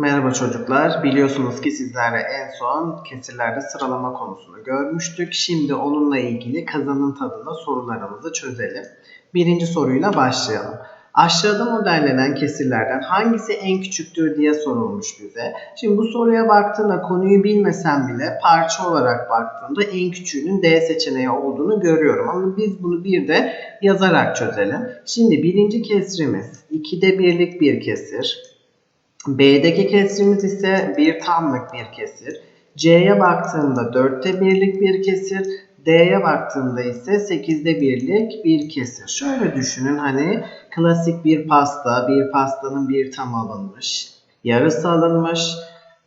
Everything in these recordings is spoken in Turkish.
Merhaba çocuklar. Biliyorsunuz ki sizlerle en son kesirlerde sıralama konusunu görmüştük. Şimdi onunla ilgili kazanın tadında sorularımızı çözelim. Birinci soruyla başlayalım. Aşağıda modellenen kesirlerden hangisi en küçüktür diye sorulmuş bize. Şimdi bu soruya baktığında konuyu bilmesem bile parça olarak baktığımda en küçüğünün D seçeneği olduğunu görüyorum. Ama biz bunu bir de yazarak çözelim. Şimdi birinci kesrimiz 2'de birlik bir kesir. B'deki kesrimiz ise bir tamlık bir kesir. C'ye baktığımda dörtte birlik bir kesir. D'ye baktığımda ise 8'de birlik bir kesir. Şöyle düşünün hani klasik bir pasta, bir pastanın bir tam alınmış, yarısı alınmış,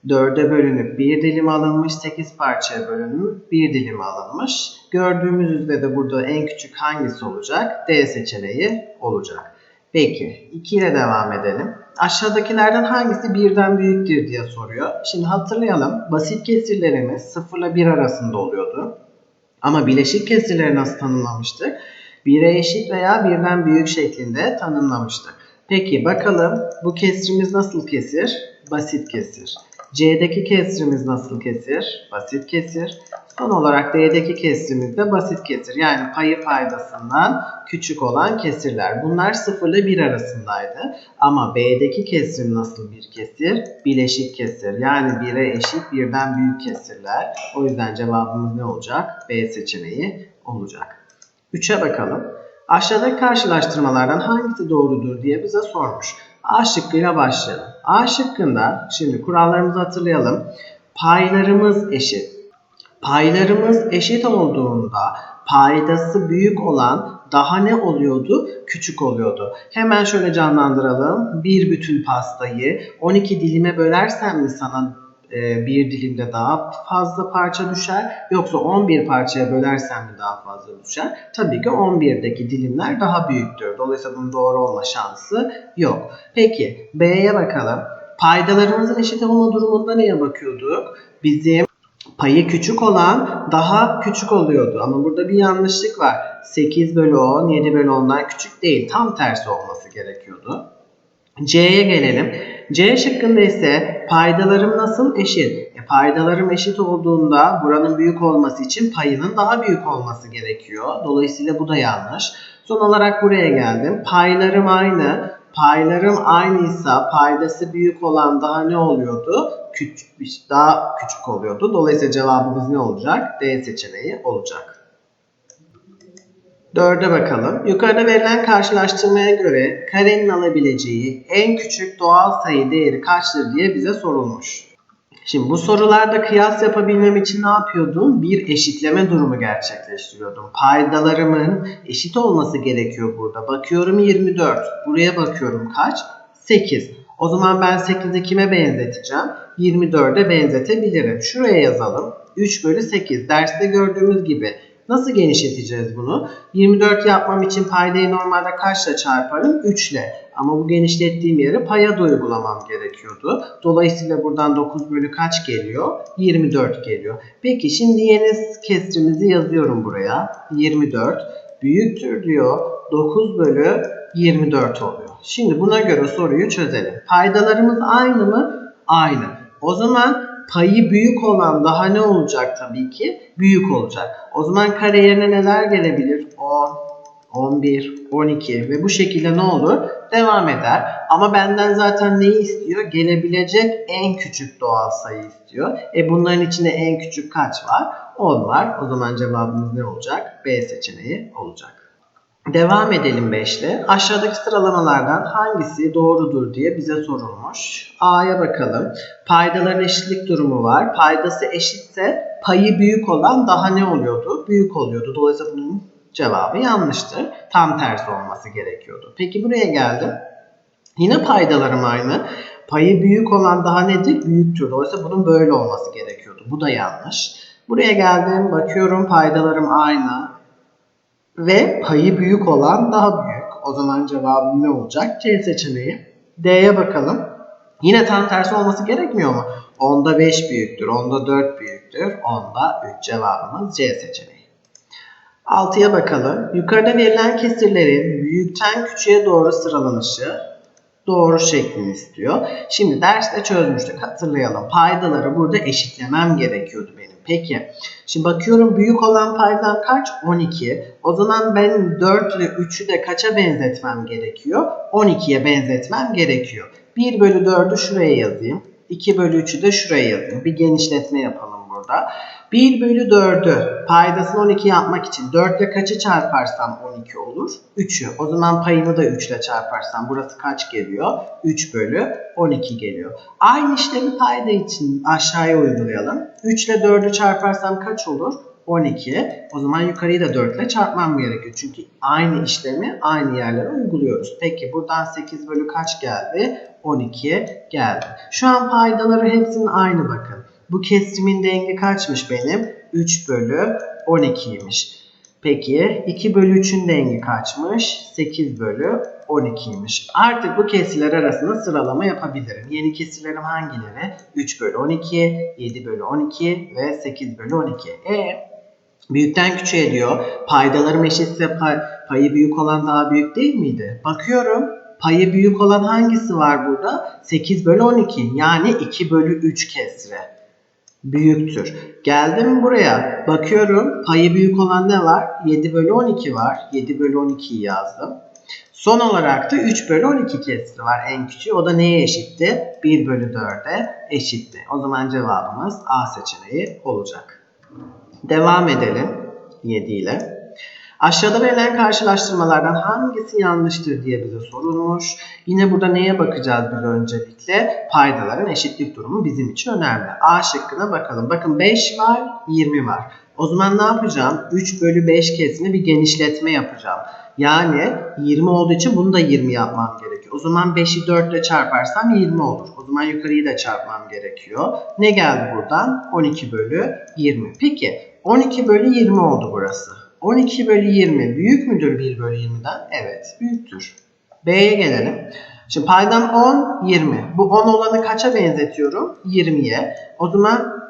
dörde bölünüp bir dilim alınmış, 8 parçaya bölünüp bir dilim alınmış. Gördüğümüz üzere de burada en küçük hangisi olacak? D seçeneği olacak. Peki 2 ile devam edelim. Aşağıdakilerden hangisi birden büyüktür diye soruyor. Şimdi hatırlayalım. Basit kesirlerimiz 0 ile 1 arasında oluyordu. Ama bileşik kesirleri nasıl tanımlamıştık? 1'e eşit veya birden büyük şeklinde tanımlamıştık. Peki bakalım bu kesrimiz nasıl kesir? Basit kesir. C'deki kesrimiz nasıl kesir? Basit kesir. Son olarak D'deki kesrimiz de basit kesir. Yani payı paydasından küçük olan kesirler. Bunlar 0 ile 1 arasındaydı. Ama B'deki kesrim nasıl bir kesir? Bileşik kesir. Yani 1'e eşit birden büyük kesirler. O yüzden cevabımız ne olacak? B seçeneği olacak. 3'e bakalım. Aşağıdaki karşılaştırmalardan hangisi doğrudur diye bize sormuş. A şıkkıyla başlayalım. A şıkkında şimdi kurallarımızı hatırlayalım. Paylarımız eşit. Paylarımız eşit olduğunda paydası büyük olan daha ne oluyordu? Küçük oluyordu. Hemen şöyle canlandıralım. Bir bütün pastayı 12 dilime bölersem mi sana bir dilimde daha fazla parça düşer yoksa 11 parçaya bölersem mi daha fazla düşer? Tabii ki 11'deki dilimler daha büyüktür. Dolayısıyla bunun doğru olma şansı yok. Peki B'ye bakalım. Paydalarımızın eşit olma durumunda neye bakıyorduk? Bizim payı küçük olan daha küçük oluyordu. Ama burada bir yanlışlık var. 8 bölü 10, 7 bölü 10'dan küçük değil. Tam tersi olması gerekiyordu. C'ye gelelim. C şıkkında ise paydalarım nasıl eşit? E, paydalarım eşit olduğunda buranın büyük olması için payının daha büyük olması gerekiyor. Dolayısıyla bu da yanlış. Son olarak buraya geldim. Paylarım aynı. Paylarım aynıysa paydası büyük olan daha ne oluyordu? Küçük, daha küçük oluyordu. Dolayısıyla cevabımız ne olacak? D seçeneği olacak. Dörde bakalım. Yukarıda verilen karşılaştırmaya göre karenin alabileceği en küçük doğal sayı değeri kaçtır diye bize sorulmuş. Şimdi bu sorularda kıyas yapabilmem için ne yapıyordum? Bir eşitleme durumu gerçekleştiriyordum. Paydalarımın eşit olması gerekiyor burada. Bakıyorum 24. Buraya bakıyorum kaç? 8. O zaman ben 8'i kime benzeteceğim? 24'e benzetebilirim. Şuraya yazalım. 3 bölü 8. Derste gördüğümüz gibi Nasıl genişleteceğiz bunu? 24 yapmam için paydayı normalde kaçla çarparım? 3 ile. Ama bu genişlettiğim yeri paya da uygulamam gerekiyordu. Dolayısıyla buradan 9 bölü kaç geliyor? 24 geliyor. Peki şimdi yeni kesrimizi yazıyorum buraya. 24 büyüktür diyor. 9 bölü 24 oluyor. Şimdi buna göre soruyu çözelim. Paydalarımız aynı mı? Aynı. O zaman payı büyük olan daha ne olacak tabii ki? Büyük olacak. O zaman kare yerine neler gelebilir? 10, 11, 12 ve bu şekilde ne olur? Devam eder. Ama benden zaten neyi istiyor? Gelebilecek en küçük doğal sayı istiyor. E bunların içinde en küçük kaç var? 10 var. O zaman cevabımız ne olacak? B seçeneği olacak. Devam edelim 5'le. Aşağıdaki sıralamalardan hangisi doğrudur diye bize sorulmuş. A'ya bakalım. Paydaların eşitlik durumu var. Paydası eşitse payı büyük olan daha ne oluyordu? Büyük oluyordu. Dolayısıyla bunun cevabı yanlıştır. Tam tersi olması gerekiyordu. Peki buraya geldim. Yine paydalarım aynı. Payı büyük olan daha nedir? Büyüktür. Dolayısıyla bunun böyle olması gerekiyordu. Bu da yanlış. Buraya geldim. Bakıyorum paydalarım aynı ve payı büyük olan daha büyük. O zaman cevabım ne olacak? C seçeneği. D'ye bakalım. Yine tam tersi olması gerekmiyor mu? Onda 5 büyüktür, onda 4 büyüktür, onda 3 cevabımız C seçeneği. 6'ya bakalım. Yukarıda verilen kesirlerin büyükten küçüğe doğru sıralanışı Doğru şeklini istiyor. Şimdi derste çözmüştük hatırlayalım. Paydaları burada eşitlemem gerekiyordu. Peki şimdi bakıyorum büyük olan paydan kaç? 12. O zaman ben 4 ile 3'ü de kaça benzetmem gerekiyor? 12'ye benzetmem gerekiyor. 1 bölü 4'ü şuraya yazayım. 2 bölü 3'ü de şuraya yazayım. Bir genişletme yapalım burada. 1 bölü 4'ü paydasını 12 yapmak için 4 ile kaçı çarparsam 12 olur? 3'ü. O zaman payını da 3 ile çarparsam burası kaç geliyor? 3 bölü 12 geliyor. Aynı işlemi payda için aşağıya uygulayalım. 3 ile 4'ü çarparsam kaç olur? 12. O zaman yukarıyı da 4 ile çarpmam gerekiyor. Çünkü aynı işlemi aynı yerlere uyguluyoruz. Peki buradan 8 bölü kaç geldi? 12 geldi. Şu an paydaları hepsinin aynı bakın. Bu kesimin dengi kaçmış benim? 3 bölü 12'ymiş. Peki 2 bölü 3'ün dengi kaçmış? 8 bölü 12'ymiş. Artık bu kesirler arasında sıralama yapabilirim. Yeni kesirlerim hangileri? 3 bölü 12, 7 bölü 12 ve 8 bölü 12. E büyükten küçüğe diyor. Paydalarım eşitse pay, payı büyük olan daha büyük değil miydi? Bakıyorum. Payı büyük olan hangisi var burada? 8 bölü 12 yani 2 bölü 3 kesre büyüktür. Geldim buraya. Bakıyorum payı büyük olan ne var? 7 bölü 12 var. 7 bölü 12'yi yazdım. Son olarak da 3 bölü 12 kesri var en küçüğü. O da neye eşitti? 1 bölü 4'e eşitti. O zaman cevabımız A seçeneği olacak. Devam edelim 7 ile. Aşağıda verilen karşılaştırmalardan hangisi yanlıştır diye bize sorulmuş. Yine burada neye bakacağız biz öncelikle? Paydaların eşitlik durumu bizim için önemli. A şıkkına bakalım. Bakın 5 var, 20 var. O zaman ne yapacağım? 3 bölü 5 kesini bir genişletme yapacağım. Yani 20 olduğu için bunu da 20 yapmam gerekiyor. O zaman 5'i 4 ile çarparsam 20 olur. O zaman yukarıyı da çarpmam gerekiyor. Ne geldi buradan? 12 bölü 20. Peki 12 bölü 20 oldu burası. 12 bölü 20 büyük müdür 1 bölü 20'den? Evet büyüktür. B'ye gelelim. Şimdi paydam 10, 20. Bu 10 olanı kaça benzetiyorum? 20'ye. O zaman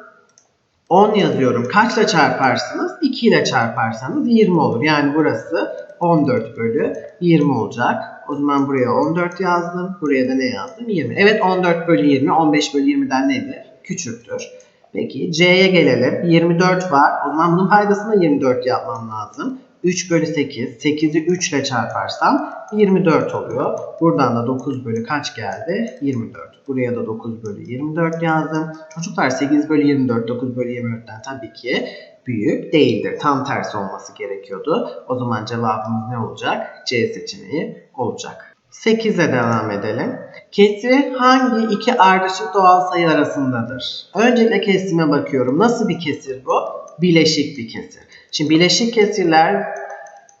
10 yazıyorum. Kaçla çarparsınız? 2 ile çarparsanız 20 olur. Yani burası 14 bölü 20 olacak. O zaman buraya 14 yazdım. Buraya da ne yazdım? 20. Evet 14 bölü 20, 15 bölü 20'den nedir? Küçüktür. Peki C'ye gelelim. 24 var. O zaman bunun paydasını da 24 yapmam lazım. 3 bölü 8. 8'i 3 ile çarparsam 24 oluyor. Buradan da 9 bölü kaç geldi? 24. Buraya da 9 bölü 24 yazdım. Çocuklar 8 bölü 24, 9 bölü 24'ten tabii ki büyük değildir. Tam tersi olması gerekiyordu. O zaman cevabımız ne olacak? C seçeneği olacak. 8'e devam edelim. Kesri hangi iki ardışık doğal sayı arasındadır? Öncelikle kesime bakıyorum. Nasıl bir kesir bu? Bileşik bir kesir. Şimdi bileşik kesirler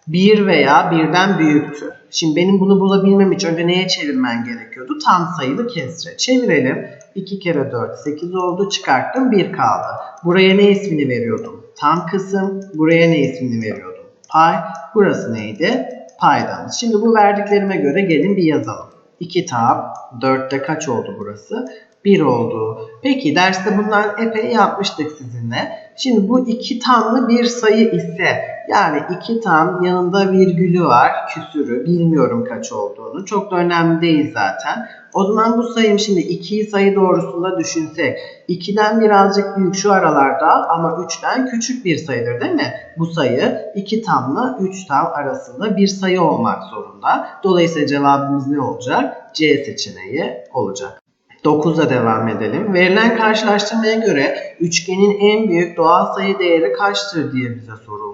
1 veya birden büyüktür. Şimdi benim bunu bulabilmem için önce neye çevirmen gerekiyordu? Tam sayılı kesre. Çevirelim. 2 kere 4 8 oldu. Çıkarttım 1 kaldı. Buraya ne ismini veriyordum? Tam kısım. Buraya ne ismini veriyordum? Pay. Burası neydi? Paydamız. Şimdi bu verdiklerime göre gelin bir yazalım. 2 tam. 4'te kaç oldu burası? 1 oldu. Peki derste bunlar epey yapmıştık sizinle. Şimdi bu iki tamlı bir sayı ise yani iki tam yanında virgülü var küsürü bilmiyorum kaç olduğunu çok da önemli değil zaten. O zaman bu sayım şimdi 2'yi sayı doğrusunda düşünsek 2'den birazcık büyük şu aralarda ama 3'ten küçük bir sayıdır değil mi? Bu sayı 2 tamla 3 tam arasında bir sayı olmak zorunda. Dolayısıyla cevabımız ne olacak? C seçeneği olacak. 9'a devam edelim. Verilen karşılaştırmaya göre üçgenin en büyük doğal sayı değeri kaçtır diye bize sorulmuş.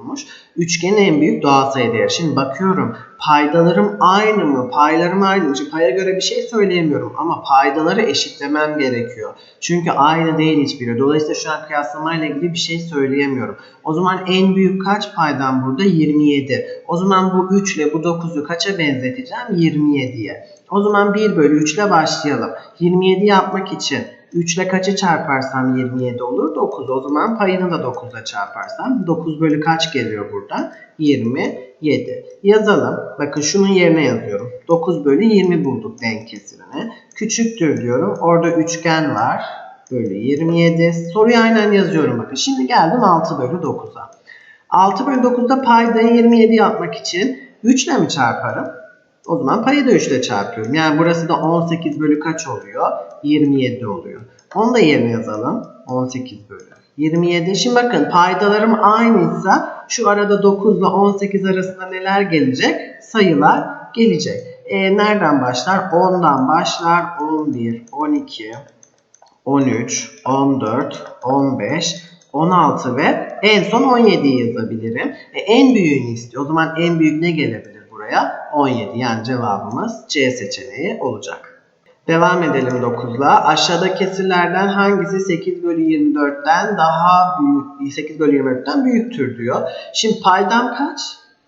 Üçgenin en büyük doğal sayı değeri. Şimdi bakıyorum paydalarım aynı mı? Paylarım aynı mı? Şimdi paya göre bir şey söyleyemiyorum ama paydaları eşitlemem gerekiyor. Çünkü aynı değil hiçbiri. Dolayısıyla şu an kıyaslamayla ilgili bir şey söyleyemiyorum. O zaman en büyük kaç paydan burada? 27. O zaman bu 3 ile bu 9'u kaça benzeteceğim? 27'ye. O zaman 1 bölü 3 ile başlayalım. 27 yapmak için 3 ile kaçı çarparsam 27 olur? 9. O zaman payını da 9 ile çarparsam 9 bölü kaç geliyor buradan? 27. Yazalım. Bakın şunun yerine yazıyorum. 9 bölü 20 bulduk denk kesirini. Küçüktür diyorum. Orada üçgen var. Bölü 27. Soruyu aynen yazıyorum bakın. Şimdi geldim 6 bölü 9'a. 6 bölü 9'da paydayı 27 yapmak için 3 ile mi çarparım? O zaman payı da 3 ile çarpıyorum. Yani burası da 18 bölü kaç oluyor? 27 oluyor. Onu da yerine yazalım. 18 bölü 27. Şimdi bakın paydalarım aynıysa şu arada 9 ile 18 arasında neler gelecek? Sayılar gelecek. E, nereden başlar? 10'dan başlar. 11, 12, 13, 14, 15, 16 ve en son 17'yi yazabilirim. E, en büyüğünü istiyor. O zaman en büyük ne gelebilir buraya? 17. Yani cevabımız C seçeneği olacak. Devam edelim 9'la. Aşağıda kesirlerden hangisi 8 bölü 24'ten daha büyük, 8 bölü 24'ten büyüktür diyor. Şimdi paydam kaç?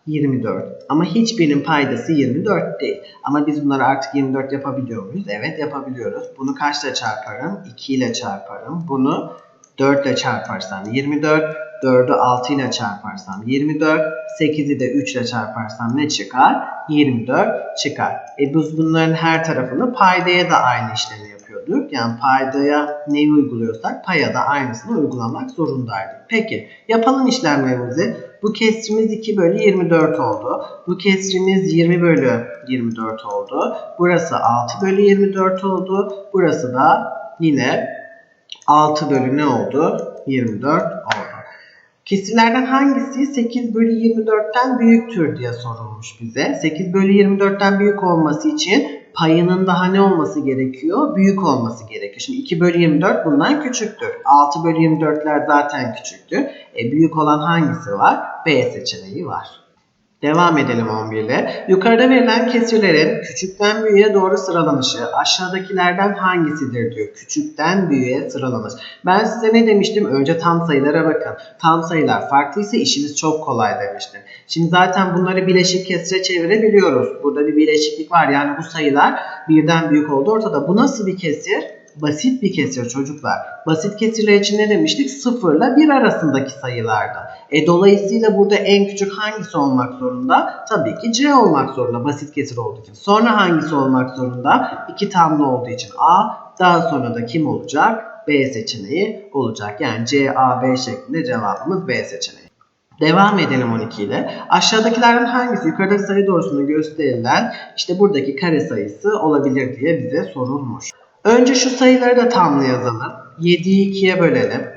24. Ama hiçbirinin paydası 24 değil. Ama biz bunları artık 24 yapabiliyor muyuz? Evet yapabiliyoruz. Bunu kaçla çarparım? 2 ile çarparım. Bunu 4 ile çarparsam 24. 4'ü 6 ile çarparsam 24. 8'i de 3 ile çarparsam ne çıkar? 24 çıkar. E biz bunların her tarafını paydaya da aynı işlemi yapıyorduk. Yani paydaya neyi uyguluyorsak paya da aynısını uygulamak zorundaydık. Peki yapalım işlemlerimizi. Bu kesrimiz 2 bölü 24 oldu. Bu kesrimiz 20 bölü 24 oldu. Burası 6 bölü 24 oldu. Burası da yine 6 bölü ne oldu? 24 oldu. Kesirlerden hangisi 8 bölü 24'ten büyüktür diye sorulmuş bize. 8 bölü 24'ten büyük olması için payının daha ne olması gerekiyor? Büyük olması gerekiyor. Şimdi 2 bölü 24 bundan küçüktür. 6 bölü 24'ler zaten küçüktür. E, büyük olan hangisi var? B seçeneği var. Devam edelim 11 ile. Yukarıda verilen kesirlerin küçükten büyüğe doğru sıralanışı aşağıdakilerden hangisidir diyor. Küçükten büyüğe sıralanış. Ben size ne demiştim? Önce tam sayılara bakın. Tam sayılar farklıysa işiniz çok kolay demiştim. Şimdi zaten bunları bileşik kesire çevirebiliyoruz. Burada bir bileşiklik var. Yani bu sayılar birden büyük oldu ortada. Bu nasıl bir kesir? Basit bir kesir çocuklar. Basit kesirler için ne demiştik? 0 ile 1 arasındaki sayılarda. E, dolayısıyla burada en küçük hangisi olmak zorunda? Tabii ki C olmak zorunda basit kesir olduğu için. Sonra hangisi olmak zorunda? 2 tamlı olduğu için A. Daha sonra da kim olacak? B seçeneği olacak. Yani C, A, B şeklinde cevabımız B seçeneği. Devam edelim 12 ile. Aşağıdakilerden hangisi yukarıdaki sayı doğrusunda gösterilen işte buradaki kare sayısı olabilir diye bize sorulmuş. Önce şu sayıları da tamlı yazalım. 7'yi 2'ye bölelim.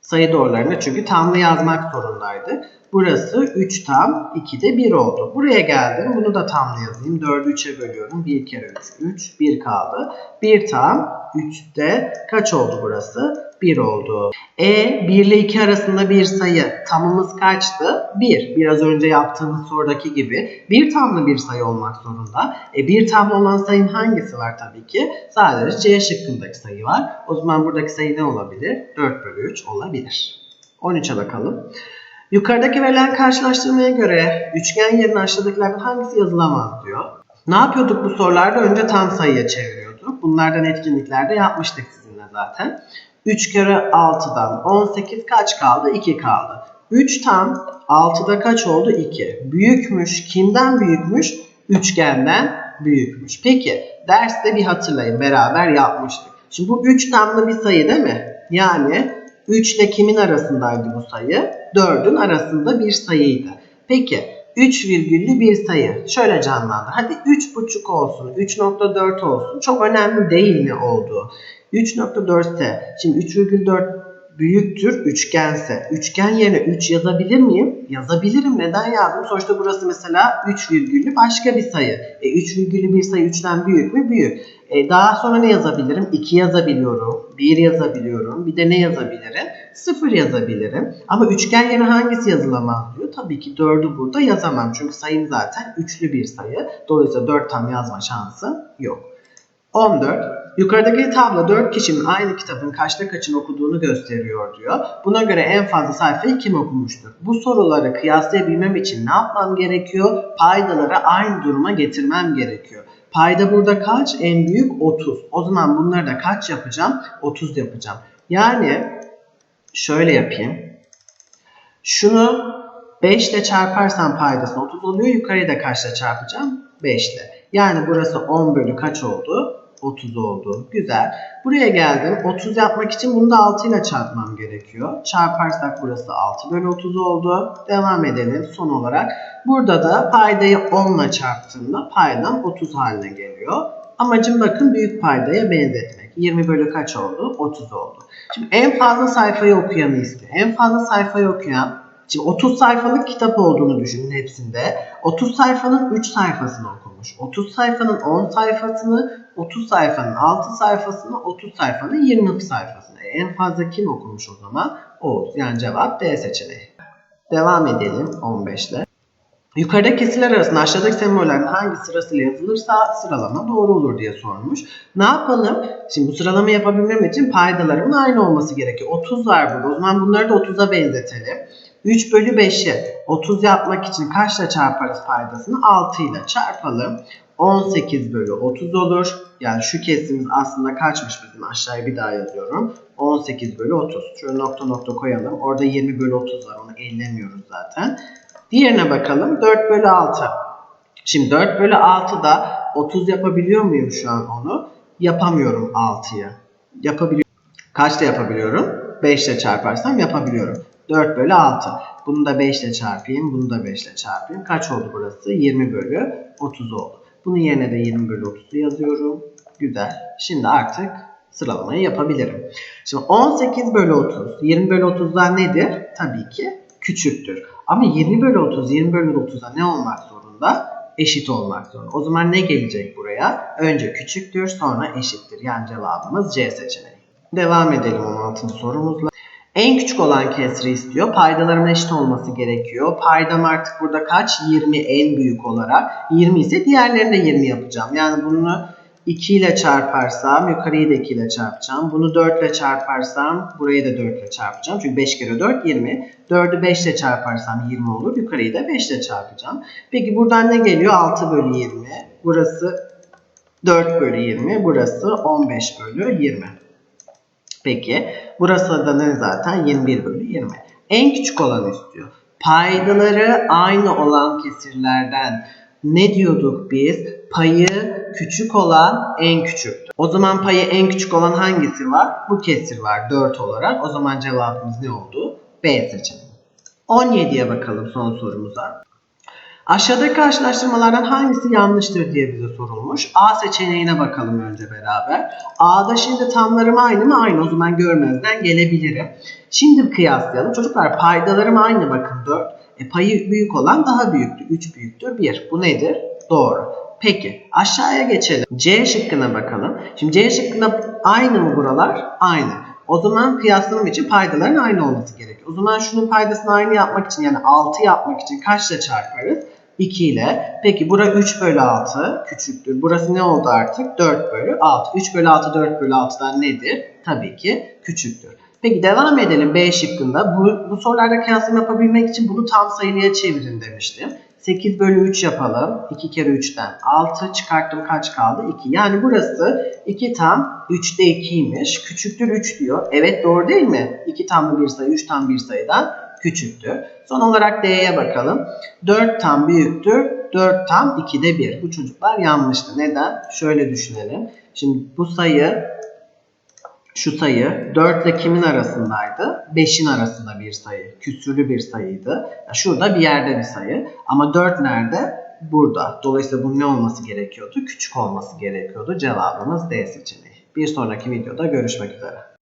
Sayı doğrularını çünkü tamlı yazmak zorundaydık. Burası 3 tam, 2 de 1 oldu. Buraya geldim. Bunu da tamlı yazayım. 4'ü 3'e bölüyorum. 1 kere 3, 3. 1 kaldı. 1 tam, 3'te kaç oldu burası? 1 oldu. E 1 ile 2 arasında bir sayı. Tamımız kaçtı? 1. Biraz önce yaptığımız sorudaki gibi. Bir tamlı bir sayı olmak zorunda. E bir tamlı olan sayının hangisi var tabii ki? Sadece C şıkkındaki sayı var. O zaman buradaki sayı ne olabilir? 4 bölü 3 olabilir. 13'e bakalım. Yukarıdaki verilen karşılaştırmaya göre üçgen yerine aşağıdakilerden hangisi yazılamaz diyor. Ne yapıyorduk bu sorularda? Önce tam sayıya çeviriyorduk. Bunlardan etkinliklerde yapmıştık sizinle zaten. 3 kere 6'dan 18 kaç kaldı? 2 kaldı. 3 tam 6'da kaç oldu? 2. Büyükmüş. Kimden büyükmüş? Üçgenden büyükmüş. Peki derste bir hatırlayın beraber yapmıştık. Şimdi bu 3 tamlı bir sayı değil mi? Yani 3 ile kimin arasındaydı bu sayı? 4'ün arasında bir sayıydı. Peki 3 virgüllü bir sayı. Şöyle canlandır. Hadi 3,5 olsun, 3.4 olsun. Çok önemli değil mi olduğu? 3.4 ise şimdi 3,4 büyüktür üçgense üçgen yerine 3 yazabilir miyim? Yazabilirim. Neden yazdım? Sonuçta burası mesela 3 virgüllü başka bir sayı. E, 3 virgüllü bir sayı 3'ten büyük mü? Büyük. E, daha sonra ne yazabilirim? 2 yazabiliyorum. 1 yazabiliyorum. Bir de ne yazabilirim? 0 yazabilirim. Ama üçgen yerine hangisi yazılamaz diyor. Tabii ki 4'ü burada yazamam. Çünkü sayım zaten üçlü bir sayı. Dolayısıyla 4 tam yazma şansı yok. 14. Yukarıdaki tablo 4 kişinin aynı kitabın kaçta kaçını okuduğunu gösteriyor diyor. Buna göre en fazla sayfayı kim okumuştur? Bu soruları kıyaslayabilmem için ne yapmam gerekiyor? Paydaları aynı duruma getirmem gerekiyor. Payda burada kaç? En büyük 30. O zaman bunları da kaç yapacağım? 30 yapacağım. Yani şöyle yapayım. Şunu 5 ile çarparsam paydası 30 oluyor. Yukarıya da kaçla çarpacağım? 5 ile. Yani burası 10 bölü kaç oldu? 30 oldu. Güzel. Buraya geldim. 30 yapmak için bunu da 6 ile çarpmam gerekiyor. Çarparsak burası 6 bölü 30 oldu. Devam edelim son olarak. Burada da paydayı 10 ile çarptığımda paydam 30 haline geliyor. Amacım bakın büyük paydaya benzetmek. 20 bölü kaç oldu? 30 oldu. Şimdi en fazla sayfayı okuyanı istiyor. En fazla sayfayı okuyan Şimdi 30 sayfalık kitap olduğunu düşünün hepsinde. 30 sayfanın 3 sayfasını okumuş. 30 sayfanın 10 sayfasını, 30 sayfanın 6 sayfasını, 30 sayfanın 20 sayfasını. En fazla kim okumuş o zaman? Oğuz. Yani cevap D seçeneği. Devam edelim 15 ile. Yukarıda kesirler arasında aşağıdaki sembollerin hangi sırasıyla yazılırsa sıralama doğru olur diye sormuş. Ne yapalım? Şimdi bu sıralama yapabilmem için paydalarımın aynı olması gerekiyor. 30 var burada. O zaman bunları da 30'a benzetelim. 3 bölü 5'i 30 yapmak için kaçla çarparız paydasını? 6 ile çarpalım. 18 bölü 30 olur. Yani şu kesimiz aslında kaçmış bizim aşağıya bir daha yazıyorum. 18 bölü 30. Şöyle nokta nokta koyalım. Orada 20 bölü 30 var. Onu ellemiyoruz zaten. Diğerine bakalım. 4 bölü 6. Şimdi 4 bölü 6'da 30 yapabiliyor muyum şu an onu? Yapamıyorum 6'yı. Yapabiliyorum. Kaçta yapabiliyorum? 5 ile çarparsam yapabiliyorum. 4 bölü 6. Bunu da 5 ile çarpayım. Bunu da 5 ile çarpayım. Kaç oldu burası? 20 bölü 30 oldu. Bunun yerine de 20 bölü 30'u yazıyorum. Güzel. Şimdi artık sıralamayı yapabilirim. Şimdi 18 bölü 30. 20 bölü 30'dan nedir? Tabii ki küçüktür. Ama 20 bölü 30, 20 bölü 30'a ne olmak zorunda? Eşit olmak zorunda. O zaman ne gelecek buraya? Önce küçüktür, sonra eşittir. Yani cevabımız C seçeneği. Devam edelim 16. sorumuzla. En küçük olan kesri istiyor. Paydaların eşit olması gerekiyor. Paydam artık burada kaç? 20 en büyük olarak. 20 ise diğerlerini de 20 yapacağım. Yani bunu 2 ile çarparsam yukarıyı da 2 ile çarpacağım. Bunu 4 ile çarparsam burayı da 4 ile çarpacağım. Çünkü 5 kere 4 20. 4'ü 5 ile çarparsam 20 olur. Yukarıyı da 5 ile çarpacağım. Peki buradan ne geliyor? 6 bölü 20. Burası 4 bölü 20. Burası 15 bölü 20. Peki burası da ne zaten 21 bölü 20. En küçük olanı istiyor. Paydaları aynı olan kesirlerden ne diyorduk biz? Payı küçük olan en küçüktür. O zaman payı en küçük olan hangisi var? Bu kesir var 4 olarak. O zaman cevabımız ne oldu? B seçeneği. 17'ye bakalım son sorumuza. Aşağıdaki karşılaştırmalardan hangisi yanlıştır diye bize sorulmuş. A seçeneğine bakalım önce beraber. A'da şimdi tamlarım aynı mı? Aynı. O zaman görmezden gelebilirim. Şimdi kıyaslayalım. Çocuklar paydalarım aynı bakın 4. E, payı büyük olan daha büyüktür. 3 büyüktür 1. Bu nedir? Doğru. Peki aşağıya geçelim. C şıkkına bakalım. Şimdi C şıkkında aynı mı buralar? Aynı. O zaman kıyaslamam için paydaların aynı olması gerekiyor. O zaman şunun paydasını aynı yapmak için yani 6 yapmak için kaçla çarparız? 2 ile. Peki bura 3 bölü 6 küçüktür. Burası ne oldu artık? 4 bölü 6. 3 bölü 6 4 bölü 6'dan nedir? Tabii ki küçüktür. Peki devam edelim B şıkkında. Bu, bu sorularda kıyaslama yapabilmek için bunu tam sayılıya çevirin demiştim. 8 bölü 3 yapalım. 2 kere 3'ten 6 çıkarttım kaç kaldı? 2. Yani burası 2 tam 3'te 2'ymiş. Küçüktür 3 diyor. Evet doğru değil mi? 2 tamlı bir sayı 3 tam bir sayıdan küçüktür. Son olarak D'ye bakalım. 4 tam büyüktür. 4 tam 2'de 1. Bu çocuklar yanlıştı. Neden? Şöyle düşünelim. Şimdi bu sayı şu sayı 4 ile kimin arasındaydı? 5'in arasında bir sayı. Küsürlü bir sayıydı. Şurada bir yerde bir sayı. Ama 4 nerede? Burada. Dolayısıyla bunun ne olması gerekiyordu? Küçük olması gerekiyordu. Cevabımız D seçeneği. Bir sonraki videoda görüşmek üzere.